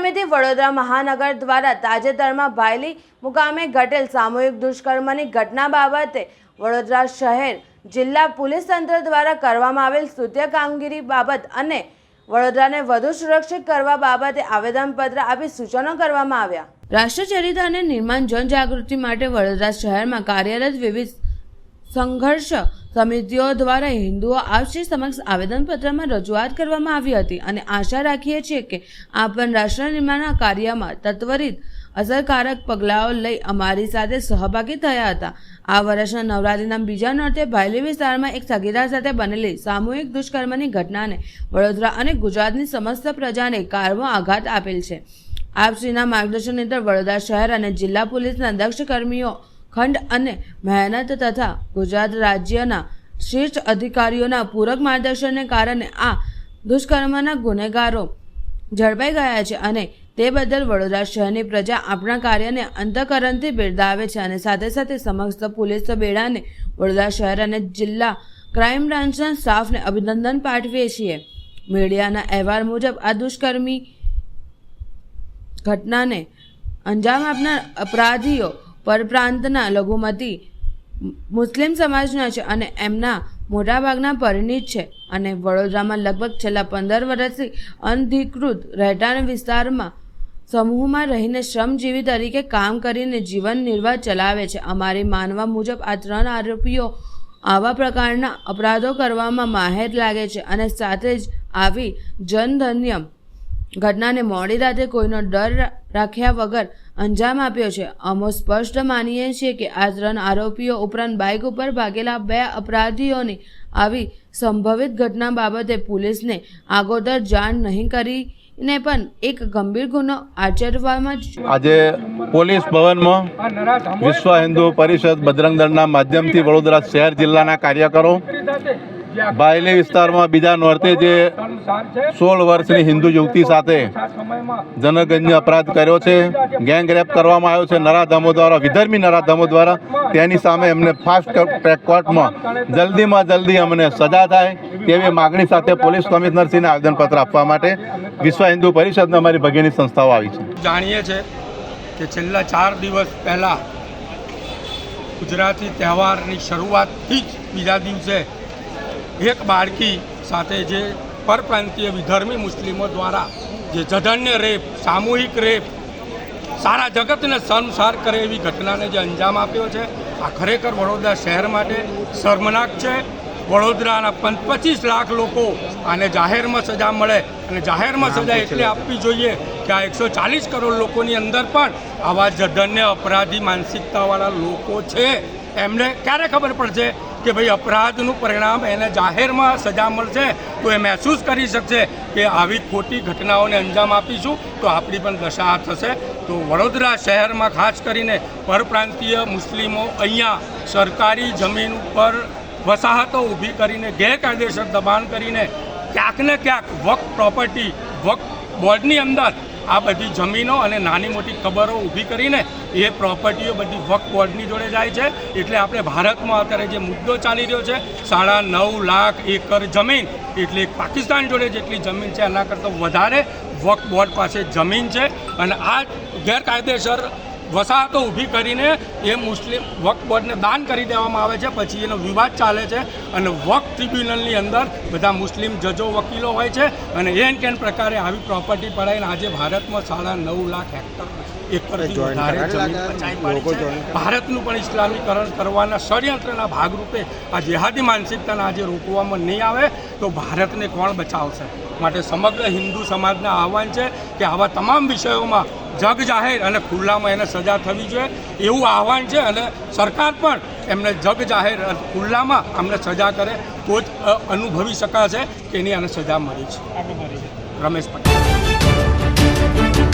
સમિતિ વડોદરા મહાનગર દ્વારા તાજેતરમાં ભાયલી મુકામે ઘટેલ સામૂહિક દુષ્કર્મની ઘટના બાબતે વડોદરા શહેર જિલ્લા પોલીસ તંત્ર દ્વારા કરવામાં આવેલ સ્તુત્ય કામગીરી બાબત અને વડોદરાને વધુ સુરક્ષિત કરવા બાબતે આવેદનપત્ર આપી સૂચનો કરવામાં આવ્યા. રાષ્ટ્રચરિત અને નિર્માણ જનજાગૃતિ માટે વડોદરા શહેરમાં કાર્યરત વિવિધ સંઘર્ષ સમિતિઓ દ્વારા હિન્દુઓ આપશ્રી સમક્ષ આવેદનપત્રમાં રજૂઆત કરવામાં આવી હતી અને આશા રાખીએ છીએ કે આ પણ રાષ્ટ્ર નિર્માણના કાર્યમાં તત્વરિત અસરકારક પગલાઓ લઈ અમારી સાથે સહભાગી થયા હતા. આ વર્ષના નવરાત્રિના બીજા નોર્તે ભાયલી વિસ્તારમાં એક સગીરા સાથે બનેલી સામૂહિક દુષ્કર્મની ઘટનાને વડોદરા અને ગુજરાતની સમસ્ત પ્રજાને કારવો આઘાત આપેલ છે. આપશ્રીના માર્ગદર્શન હેઠળ વડોદરા શહેર અને જિલ્લા પોલીસના દક્ષ કર્મીઓ ખંડ અને મહેનત તથા ગુજરાત રાજ્યના શ્રેષ્ઠ અધિકારીઓના પૂરક માર્ગદર્શનને કારણે આ દુષ્કર્મના ગુનેગારો ઝડપાઈ ગયા છે અને તે બદલ વડોદરા શહેરની પ્રજા આપણા કાર્યને અંતકરણથી બિરદાવે છે અને સાથે સાથે સમક્ષ પોલીસ બેડાને વડોદરા શહેર અને જિલ્લા ક્રાઇમ બ્રાન્ચના સ્ટાફને અભિનંદન પાઠવીએ છીએ. મીડિયાના અહેવાલ મુજબ આ દુષ્કર્મી ઘટનાને અંજામ આપનાર અપરાધીઓ પરપ્રાંતના લઘુમતી મુસ્લિમ સમાજના છે અને એમના મોટાભાગના પરિણીત છે. અને વડોદરામાં લગભગ છેલ્લા પંદર વર્ષથી અનધિકૃત રહેઠાણ વિસ્તારમાં સમૂહમાં રહીને શ્રમજીવી તરીકે કામ કરીને જીવન નિર્વાહ ચલાવે છે. અમારી માનવા મુજબ આ ત્રણ આરોપીઓ આવા પ્રકારના અપરાધો કરવામાં માહેર લાગે છે અને સાથે જ આવી જનધન્ય ઘટનાને મોડી રાતે કોઈનો ડર રાખ્યા વગર અંજામ આપ્યો છે. અમો સ્પષ્ટ માનીએ છીએ કે આ ત્રણ આરોપીઓ ઉપરાંત બાઇક ઉપર ભાગેલા બે અપરાધીઓની આવી સંભવિત ઘટના બાબતે પોલીસને આગોતર જાણ નહીં કરીને પણ એક ગંભીર ગુનો આચરવામાં જ આજે પોલીસ ભવનમાં વિશ્વ હિન્દુ પરિષદ બજરંગ દળના માધ્યમથી વડોદરા શહેર જિલ્લાના કાર્યકરો બાયલી વિસ્તારમાં બીજા નોર્તે જે સોળ વર્ષની હિન્દુ યુવતી સાથે જનગણ્ય અપરાધ કર્યો છે, ગેંગ રેપ કરવામાં આવ્યો છે નરાધમો દ્વારા, વિધર્મી નરાધમો દ્વારા તેની સામે એમને ફાસ્ટ ટ્રેક કોર્ટમાં જલ્દીમાં જલ્દી અમને સજા થાય તેવી માગણી સાથે પોલીસ કમિશનરશ્રીને આવેદનપત્ર આપવા માટે વિશ્વ હિન્દુ પરિષદને અમારી ભગીની સંસ્થાઓ આવી છે. જાણીએ છીએ કે છેલ્લા ચાર દિવસ પહેલાં ગુજરાતી તહેવારની શરૂઆતથી જ બીજા દિવસે એક બાળકી સાથે જે પરપ્રાંતીય વિધર્મી મુસ્લિમો દ્વારા જે જધન્ય રેપ સામૂહિક રેપ સારા જગતને શર્મસાર કરે એવી ઘટનાને જે અંજામ આપ્યો છે આ ખરેખર વડોદરા શહેર માટે શર્મનાક છે. વડોદરાના પચીસ લાખ લોકો આને જાહેરમાં સજા મળે અને જાહેરમાં સજા એટલે આપવી જોઈએ કે આ એકસો ચાલીસ કરોડ લોકોની અંદર પણ આવા જધન્ય અપરાધી માનસિકતાવાળા લોકો છે. એમને ક્યારે ખબર પડશે? કે ભાઈ અપરાધનું પરિણામ એને જાહેરમાં સજા મળશે, તો એ મહેસૂસ કરી શકશે કે આવી ખોટી ઘટનાઓને અંજામ આપીશું, તો આપણી પણ દશા થશે. તો વડોદરા શહેરમાં ખાસ કરીને પરપ્રાંતીય મુસ્લિમો અહીંયા સરકારી જમીન ઉપર વસાહતો ઊભી કરીને ગેરકાયદેસર દબાણ કરીને ક્યાંક ને ક્યાંક વક પ્રોપર્ટી વક બોર્ડની અંદર આ બધી જમીનો અને નાની મોટી ખબરો ઊભી કરીને એ પ્રોપર્ટીઓ બધી વક બોર્ડની જોડે જાય છે. એટલે આપણે ભારતમાં અત્યારે જે મુદ્દો ચાલી રહ્યો છે, સાડા નવ લાખ એકર જમીન, એટલે પાકિસ્તાન જોડે જેટલી જમીન છે, એના કરતાં વધારે વક બોર્ડ પાસે જમીન છે. અને આ ગેરકાયદેસર વસાહતો ઊભી કરીને એ મુસ્લિમ વક્ફ બોર્ડને દાન કરી દેવામાં આવે છે પછી એનો વિવાદ ચાલે છે અને વક્ફ ટ્રિબ્યુનલની અંદર બધા મુસ્લિમ જજો વકીલો હોય છે અને એન કેન પ્રકારે આવી પ્રોપર્ટી પડાવીને આજે ભારતમાં સાડા નવ લાખ હેક્ટર એકર ભારતનું પણ ઇસ્લામીકરણ કરવાના ષડયંત્રના ભાગરૂપે આ જેહાદી માનસિકતાને આજે રોકવામાં નહીં આવે તો ભારતને કોણ બચાવશે? માટે સમગ્ર હિન્દુ સમાજના આહવાન છે કે આવા તમામ વિષયોમાં જગ જાહેર અને ખુલ્લામાં એને સજા થવી જોઈએ એવું આહવાન છે અને સરકાર પણ એમને જગ જાહેર અને ખુલ્લામાં અમને સજા કરે તો જ અનુભવી શકાશે કે એની આને સજા મળી છે. રમેશ પટેલ.